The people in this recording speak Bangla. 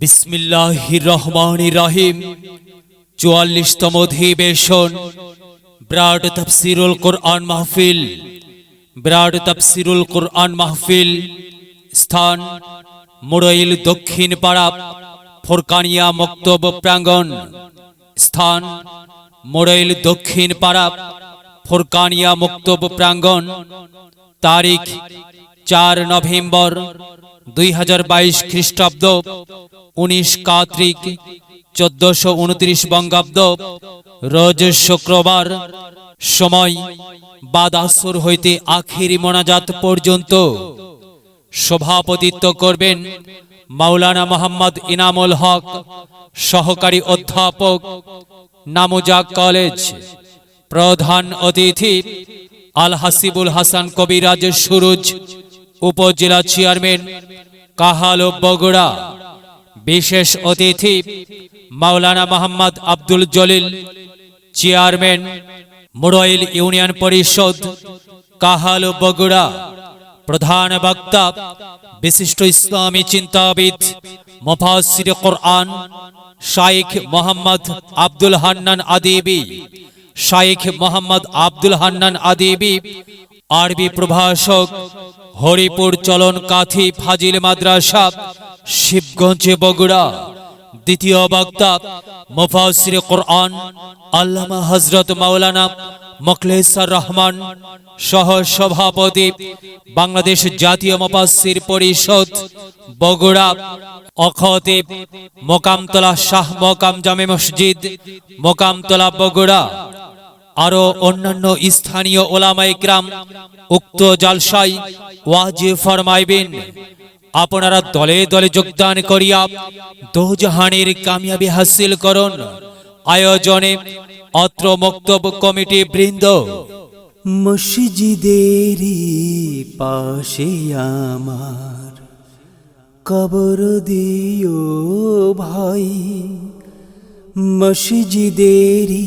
বিসমিল্লাহ রহমান রাহিম। চুয়াল্লিশতম অধিবেশন। ব্রাড তফসিরুল কোরআন মাহফিল। ব্রাড তফসিরুল কোরআন মাহফিল। স্থান, মুরইল দক্ষিণ পাড়া, ফোরকানিয়া মক্তব প্রাঙ্গণ। স্থান মোড়ইল দক্ষিণ পাড়া, ফোরকানিয়া মুক্তব প্রাঙ্গণ। তারিখ চার নভেম্বর দুই হাজার বাইশ খ্রিস্টাব্দ উনিশ কার্তিক চোদ্দশো উনত্রিশ বঙ্গাব্দ রোজ শুক্রবার সময় বাদাসুর হইতে আখিরি মোনাজাত পর্যন্ত। সভাপতিত্ব করবেন মাওলানা মোহাম্মদ ইনামুল হক, সহকারী অধ্যাপক নামুজা কলেজ। প্রধান অতিথি আল হাসিবুল হাসান কবিরাজ সুরুজ। উপজেলা চেয়ারম্যান কাহাল বগুড়া, বিশেষ অতিথি মাওলানা মোহাম্মদ আব্দুল জলিল, চেয়ারম্যান মুরইল ইউনিয়ন পরিষদ কাহাল বগুড়া, প্রধান বক্তা, বিশিষ্ট ইসলামী চিন্তাবিদ মুফাসসির কোরআন, শাইখ মোহাম্মদ আব্দুল হান্নান আদিবি, শাইখ মোহাম্মদ আব্দুল হান্নান আদিবি আরবি প্রভাষক, হরিপুর চলন কাথি ফাজিল মাদ্রাসা, শিবগঞ্জ বগুড়া। দ্বিতীয় বক্তা, মুফাসসির কোরআন, আল্লামা হযরত মাওলানা মখলেসার রহমান সহ সভাপতি বাংলাদেশ জাতীয় মুফাসসির পরিষদ, বগুড়া। অখতিব মোকামতলা শাহ মোকাম জামে মসজিদ, মোকামতলা বগুড়া। আরও অন্যান্য স্থানীয় ওলামাই গ্রাম উক্ত জালসাই ওয়াজি ফরমাইবেন। আপনারা দলে দলে যোগদান করিয়া দোজাহানের কামিয়াবি হাসিল করুন। আয়োজনে অত্র মক্তব কমিটি বৃন্দ। মসজিদেরই পাশে আমার কবর দিও ভাই। মসজিদেরই